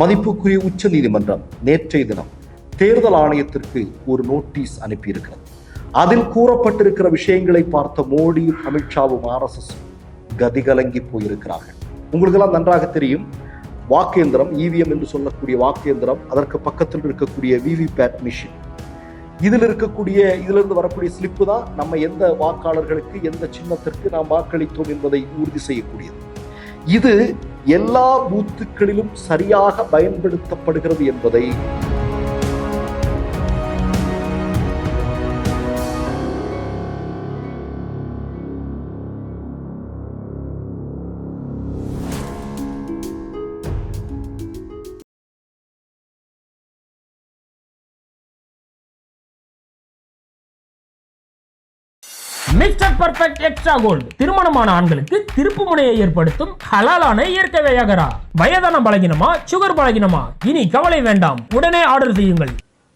மதிப்புக்குரிய உச்ச நீதிமன்றம் நேற்றைய தினம் தேர்தல் ஆணையத்திற்கு ஒரு நோட்டீஸ் அனுப்பியிருக்கிறது. அதில் கூறப்பட்டிருக்கிற விஷயங்களை பார்த்த மோடியும் அமித்ஷாவும் ஆர்எஸ்எஸ் கதிகலங்கி போயிருக்கிறார்கள். உங்களுக்கெல்லாம் நன்றாக தெரியும். வாக்கேந்திரம் இவிஎம் என்று சொல்லக்கூடிய வாக்கேந்திரம் அதற்கு பக்கத்தில் இருக்கக்கூடிய விவிபேட் மிஷின் இதில் இருக்கக்கூடிய இதிலிருந்து வரக்கூடிய ஸ்லிப்பு தான் நம்ம எந்த வாக்காளர்களுக்கு எந்த சின்னத்திற்கு நாம் வாக்களித்தோம் என்பதை உறுதி செய்யக்கூடியது. இது எல்லா பூத்துக்களிலும் சரியாக பயன்படுத்தப்படுகிறது என்பதை மிஸ்டர் பர்ஃபெக்ட் எக்ஸ்ட்ரா கோல்டு திருமணமான ஆண்களுக்கு திருப்பு முனையை ஏற்படுத்தும் ஹலாலான இயற்கை வையகரா. வயதான பலகினமா சுகர் பலகினமா? இனி கவலை வேண்டாம். உடனே ஆர்டர் செய்யுங்கள்.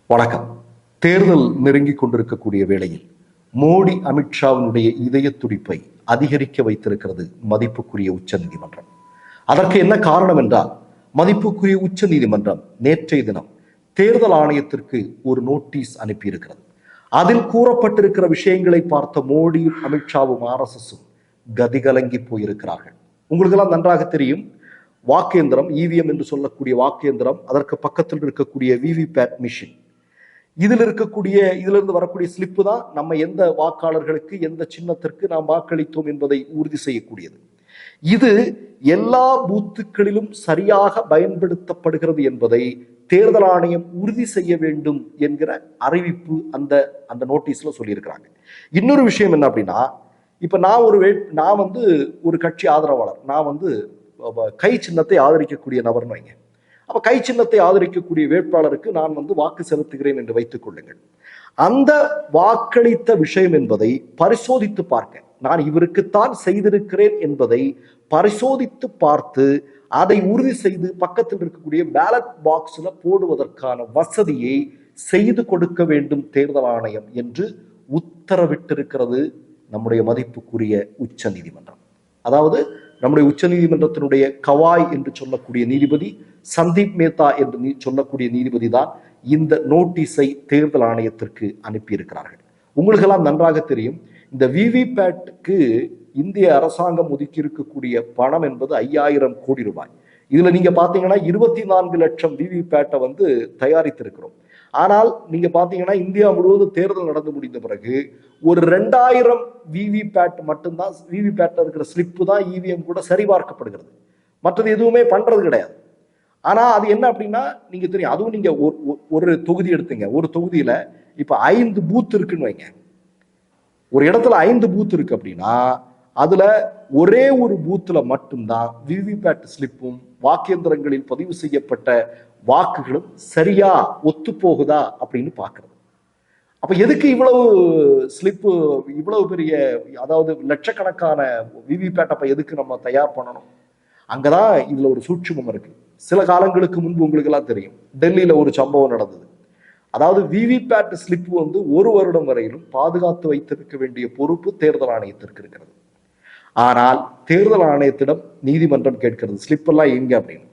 வணக்கம். தேர்தல் நெருங்கிக் கொண்டிருக்கக்கூடிய வேளையில் மோடி அமித்ஷாவினுடைய இதய துடிப்பை அதிகரிக்க வைத்திருக்கிறது மதிப்புக்குரிய உச்ச நீதிமன்றம். அதற்கு என்ன காரணம் என்றால் மதிப்புக்குரிய உச்ச நீதிமன்றம் நேற்றைய தினம் தேர்தல் ஆணையத்திற்கு ஒரு நோட்டீஸ் அனுப்பியிருக்கிறது. அதில் கூறப்பட்டிருக்கிற விஷயங்களை பார்த்த மோடியும் அமித்ஷாவும் ஆர்எஸ்எஸும் கதிகலங்கி போயிருக்கிறார்கள். உங்களுக்கெல்லாம் நன்றாக தெரியும். வாக்கேந்திரம் இவிஎம் என்று சொல்லக்கூடிய வாக்கேந்திரம் அதற்கு பக்கத்தில் இருக்கக்கூடிய விவிபேட் மிஷின் இதில் இருக்கக்கூடிய இதிலிருந்து வரக்கூடிய ஸ்லிப்பு தான் நம்ம எந்த வாக்காளர்களுக்கு எந்த சின்னத்திற்கு நாம் வாக்களித்தோம் என்பதை உறுதி செய்யக்கூடியது. இது எல்லா பூத்துக்களிலும் சரியாக பயன்படுத்தப்படுகிறது என்பதை தேர்தல் ஆணையம் உறுதி செய்ய வேண்டும் என்கிற அறிவிப்பு அந்த அந்த நோட்டீஸ்ல சொல்லியிருக்கிறாங்க. இன்னொரு விஷயம் என்ன அப்படின்னா இப்ப நான் ஒரு வே நான் வந்து ஒரு கட்சி ஆதரவாளர். நான் வந்து கை சின்னத்தை ஆதரிக்கக்கூடிய நபர்னு வைங்க. அப்ப கை சின்னத்தை ஆதரிக்கக்கூடிய வேட்பாளருக்கு நான் வந்து வாக்கு செலுத்துகிறேன் என்று வைத்துக் கொள்ளுங்கள். அந்த வாக்களித்த விஷயம் என்பதை பரிசோதித்து பார்க்க. நான் இவருக்குத்தான் செய்திருக்கிறேன் என்பதை பரிசோதித்து பார்த்து அதை உறுதி செய்து பக்கத்தில் இருக்கக்கூடிய பேலட் பாக்ஸ்ல போடுவதற்கான வசதியை செய்து கொடுக்க வேண்டும் தேர்தல் ஆணையம் என்று உத்தரவிட்டிருக்கிறது நம்முடைய மதிப்புக்குரிய உச்ச நீதிமன்றம். அதாவது நம்முடைய உச்ச நீதிமன்றத்தினுடைய கவாய் என்று சொல்லக்கூடிய நீதிபதி சந்தீப் மேத்தா என்று நீ- சொல்லக்கூடிய நீதிபதி தான் இந்த நோட்டீஸை தேர்தல் ஆணையத்திற்கு அனுப்பியிருக்கிறார்கள். உங்களுக்கெல்லாம் நன்றாக தெரியும். இந்த விவிபேட்டுக்கு இந்திய அரசாங்கம் ஒதுக்கி இருக்கக்கூடிய பணம் என்பது ஐயாயிரம் கோடி ரூபாய். இதுல நீங்க பாத்தீங்கன்னா இருபத்தி நான்கு லட்சம் விவிபேட்டை வந்து தயாரித்திருக்கிறோம். ஆனால் நீங்க பாத்தீங்கன்னா இந்தியா முழுவதும் தேர்தல் நடந்து முடிந்த பிறகு ஒரு ரெண்டாயிரம் விவிபேட் மட்டும்தான் விவிபேட்ல இருக்கிற ஸ்லிப்பு தான் இவிஎம் கூட சரிபார்க்கப்படுகிறது. மற்றது எதுவுமே பண்றது கிடையாது. ஆனா அது என்ன அப்படின்னா நீங்க தெரியும் அதுவும் நீங்க ஒரு- ஒரு- தொகுதி எடுத்துங்க. ஒரு தொகுதியில இப்ப ஐந்து பூத் இருக்குன்னு வைங்க. ஒரு இடத்துல ஐந்து பூத் இருக்கு அப்படின்னா அதுல ஒரே ஒரு பூத்துல மட்டும்தான் விவிபேட் ஸ்லிப்பும் வாக்கேந்திரங்களில் பதிவு செய்யப்பட்ட வாக்குகளும் சரியா ஒத்து போகுதா அப்படின்னு பாக்குறது அப்ப எதுக்கு இவ்வளவு ஸ்லிப்பு இவ்வளவு பெரிய அதாவது லட்சக்கணக்கான விவிபேட் அப்ப எதுக்கு நம்ம தயார் பண்ணணும்? அங்கதான் இதுல ஒரு சூட்சுமம் இருக்கு. சில காலங்களுக்கு முன்பு உங்களுக்கு எல்லாம் தெரியும். டெல்லியில ஒரு சம்பவம் நடந்தது. அதாவது விவிபேட் ஸ்லிப் வந்து ஒரு வருடம் வரையிலும் பாதுகாத்து வைத்திருக்க வேண்டிய பொறுப்பு தேர்தல் ஆணையத்திற்கு இருக்கிறது. ஆனால் தேர்தல் ஆணையத்திடம் நீதிமன்றம் கேட்கிறது ஸ்லிப் எல்லாம் எங்க அப்படின்னு.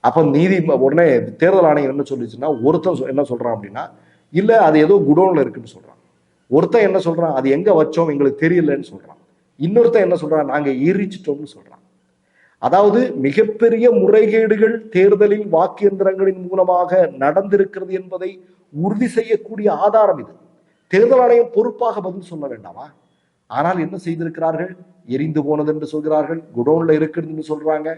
அப்ப நீதி உடனே தேர்தல் ஆணையம் என்ன சொல்லிச்சுன்னா ஒருத்தன் சொ- என்ன சொல்றான் அப்படின்னா இல்ல அது ஏதோ குடோன்ல இருக்குன்னு சொல்றான். ஒருத்தன் என்ன சொல்றான் அது எங்க வச்சோம் எங்களுக்கு தெரியலன்னு சொல்றான். இன்னொருத்தன் என்ன சொல்றான் நாங்க எரிச்சிட்டோம்னு சொல்றான். அதாவது மிகப்பெரிய முறைகேடுகள் தேர்தலில் வாக்கியந்திரங்களின் மூலமாக நடந்திருக்கிறது என்பதை உறுதி செய்யக்கூடிய ஆதாரம் இது. தேர்தல் ஆணையம் பொறுப்பாக பதில் சொல்ல வேண்டாமா? ஆனால் என்ன செய்திருக்கிறார்கள்? எரிந்து போனது என்று சொல்கிறார்கள் குடோன்ல இருக்கிறது என்று சொல்றாங்க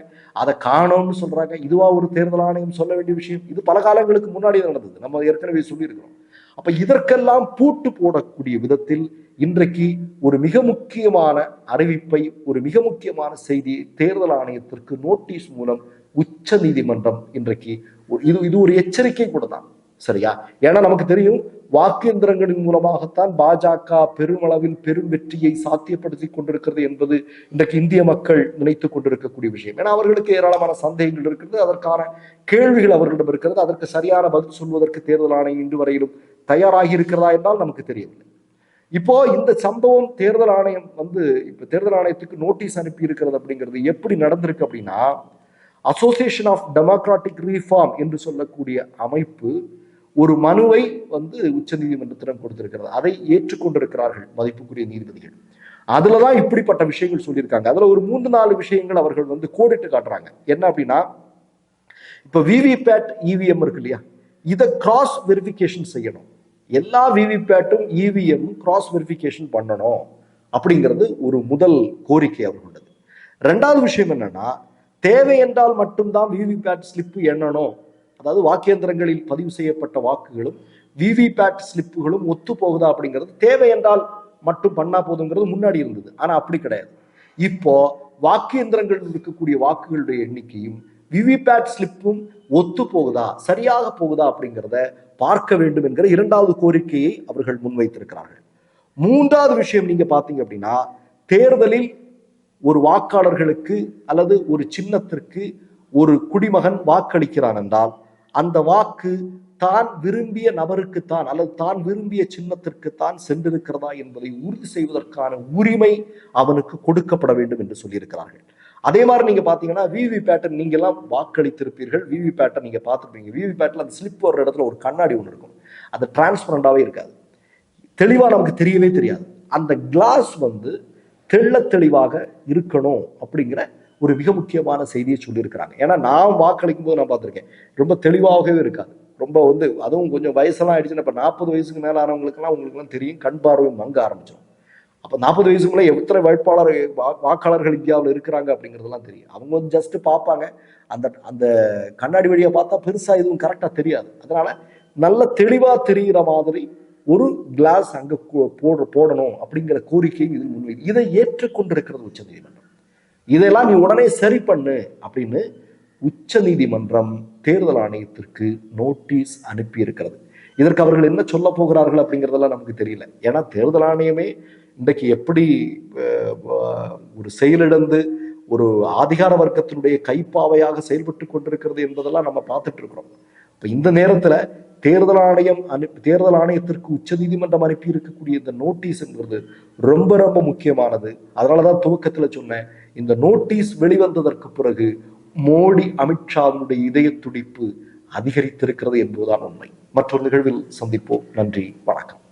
அதை காணோம்னு சொல்றாங்க. இதுவா ஒரு தேர்தல் ஆணையம் சொல்ல வேண்டிய விஷயம்? இது பல காலங்களுக்கு முன்னாடி நடந்தது. நம்ம ஏற்கனவே சொல்லியிருக்கிறோம். அப்ப இதற்கெல்லாம் பூட்டு போடக்கூடிய விதத்தில் இன்றைக்கு ஒரு மிக முக்கியமான அறிவிப்பை ஒரு மிக முக்கியமான செய்தியை தேர்தல் ஆணையத்திற்கு நோட்டீஸ் மூலம் உச்ச நீதிமன்றம் இன்றைக்கு ஒரு- இது இது ஒரு எச்சரிக்கை கூட தான். சரியா? ஏன்னா நமக்கு தெரியும் வாக்கேந்திரங்களின் மூலமாகத்தான் பாஜக பெருமளவில் பெரும் வெற்றியை சாத்தியப்படுத்தி கொண்டிருக்கிறது என்பது இன்றைக்கு இந்திய மக்கள் நினைத்துக் கொண்டிருக்கக்கூடிய விஷயம். ஏன்னா அவர்களுக்கு ஏராளமான சந்தேகங்கள் இருக்கிறது அதற்கான கேள்விகள் அவர்களிடம் இருக்கிறது அதற்கு சரியான பதில் சொல்வதற்கு தேர்தல் ஆணையம் இன்று வரையிலும் தயாராகி இருக்கிறதா என்றால் நமக்கு தெரியவில்லை. இப்போ இந்த சம்பவம் தேர்தல் ஆணையம் வந்து இப்போ தேர்தல் ஆணையத்துக்கு நோட்டீஸ் அனுப்பி இருக்கிறது அப்படிங்கிறது எப்படி நடந்திருக்கு அப்படின்னா அசோசியேஷன் ஆஃப் டெமோக்ராட்டிக் ரீஃபார்ம் என்று சொல்லக்கூடிய அமைப்பு ஒரு மனுவை வந்து உச்சநீதிமன்றத்திடம் கொடுத்திருக்கிறது. அதை ஏற்றுக்கொண்டிருக்கிறார்கள் மதிப்புக்குரிய நீதிபதிகள். அதுல தான் இப்படிப்பட்ட விஷயங்கள் சொல்லியிருக்காங்க. அதுல ஒரு மூன்று நாலு விஷயங்கள் அவர்கள் வந்து கோடிட்டு காட்டுறாங்க. என்ன அப்படின்னா இப்ப விவிபேட் இவிஎம் இருக்கு இல்லையா? இதை கிராஸ் வெரிஃபிகேஷன் செய்யணும். எல்லா விவிபேட்டும் இவிஎம் கிராஸ் வெரிஃபிகேஷன் பண்ணணும் அப்படிங்கிறது ஒரு முதல் கோரிக்கை அவர்களுடையது ரெண்டாவது விஷயம் என்னன்னா தேவை என்றால் மட்டும்தான் விவிபேட் ஸ்லிப்பு எண்ணணும். அதாவது வாக்கேந்திரங்களில் பதிவு செய்யப்பட்ட வாக்குகளும் விவிபேட் ஸ்லிப்புகளும் ஒத்து போகுதா அப்படிங்கிறது தேவை என்றால் மட்டும் பண்ணா போதுங்கிறது முன்னாடி இருந்தது. ஆனா அப்படி கிடையாது. இப்போ வாக்கேந்திரங்களில் இருக்கக்கூடிய வாக்குகளுடைய எண்ணிக்கையும் விவிபேட் ஸ்லிப்பும் ஒத்து போகுதா? சரியாக போகுதா அப்படிங்கிறத பார்க்க வேண்டும் என்கிற இரண்டாவது கோரிக்கையை அவர்கள் முன்வைத்திருக்கிறார்கள். மூன்றாவது விஷயம் நீங்க பாத்தீங்க அப்படின்னா தேர்தலில் ஒரு வாக்காளர்களுக்கு அல்லது ஒரு சின்னத்திற்கு ஒரு குடிமகன் வாக்களிக்கிறான் என்றால் அந்த வாக்கு தான் விரும்பிய நபருக்குத்தான் அல்லது தான் விரும்பிய சின்னத்திற்குத்தான் சென்றிருக்கிறதா என்பதை உறுதி செய்வதற்கான உரிமை அவனுக்கு கொடுக்கப்பட வேண்டும் என்று சொல்லியிருக்கிறார்கள். அதே மாதிரி நீங்க பாத்தீங்கன்னா விவி பேட்டர்ன் நீங்க எல்லாம் வாக்களித்திருப்பீர்கள். விவி பேட்டர்ன் நீங்க பார்த்துருப்பீங்க. விவி பேட்டர்ல அந்த ஸ்லிப் வர்ற இடத்துல ஒரு கண்ணாடி ஒன்று இருக்கும். அது டிரான்ஸ்பரண்டாவே இருக்காது. தெளிவா நமக்கு தெரியவே தெரியாது. அந்த கிளாஸ் வந்து தெள்ள தெளிவாக இருக்கணும் அப்படிங்கிற ஒரு மிக முக்கியமான செய்தியை சொல்லியிருக்கிறாங்க. ஏன்னா நான் வாக்களிக்கும் போது நான் பார்த்துருக்கேன். ரொம்ப தெளிவாகவே இருக்காது. ரொம்ப வந்து அதுவும் கொஞ்சம் வயசெல்லாம் ஆயிடுச்சுன்னா இப்போ நாற்பது வயசுக்கு மேலானவங்களுக்கெல்லாம் உங்களுக்குலாம் தெரியும். கண் பார்வையும் மங்க ஆரம்பிச்சிடும் அப்போ நாற்பது வயசுக்குள்ளே எத்தனை வேட்பாளர் வா- வாக்காளர்கள் இந்தியாவில் இருக்கிறாங்க அப்படிங்கிறதெல்லாம் தெரியும். அவங்க வந்து ஜஸ்ட் பார்ப்பாங்க. அந்த அந்த கண்ணாடி வழியை பார்த்தா பெருசாக எதுவும் கரெக்டாக தெரியாது. அதனால நல்ல தெளிவாக தெரிகிற மாதிரி ஒரு கிளாஸ் அங்கே கு- போட போடணும் அப்படிங்கிற கோரிக்கையும் இது முன்வை இதை ஏற்றுக்கொண்டிருக்கிறது உச்சநீதிமன்றம் இதெல்லாம் நீ உடனே சரி பண்ணு அப்படின்னு உச்சநீதிமன்றம் தேர்தல் ஆணையத்திற்கு நோட்டீஸ் அனுப்பி இருக்கிறது இதற்கு அவர்கள் என்ன சொல்ல போகிறார்கள் அப்படிங்கிறதெல்லாம் நமக்கு தெரியல. ஏன்னா தேர்தல் ஆணையமே இன்றைக்கு எப்படி ஒரு செயலிழந்து ஒரு அதிகார வர்க்கத்தினுடைய கைப்பாவையாக செயல்பட்டு கொண்டிருக்கிறது என்பதெல்லாம் நம்ம பார்த்துட்டு இருக்கிறோம். இப்போ இந்த நேரத்தில் தேர்தல் ஆணையம் அனுப்பி தேர்தல் ஆணையத்திற்கு உச்சநீதிமன்றம் அனுப்பி இருக்கக்கூடிய இந்த நோட்டீஸ்ங்கிறது ரொம்ப ரொம்ப முக்கியமானது. அதனாலதான் துவக்கத்தில் சொன்னேன். இந்த நோட்டீஸ் வெளிவந்ததற்கு பிறகு மோடி அமித்ஷாவினுடைய இதய துடிப்பு அதிகரித்திருக்கிறது என்பதுதான் உண்மை. மற்றொரு நிகழ்வில் சந்திப்போம். நன்றி. வணக்கம்.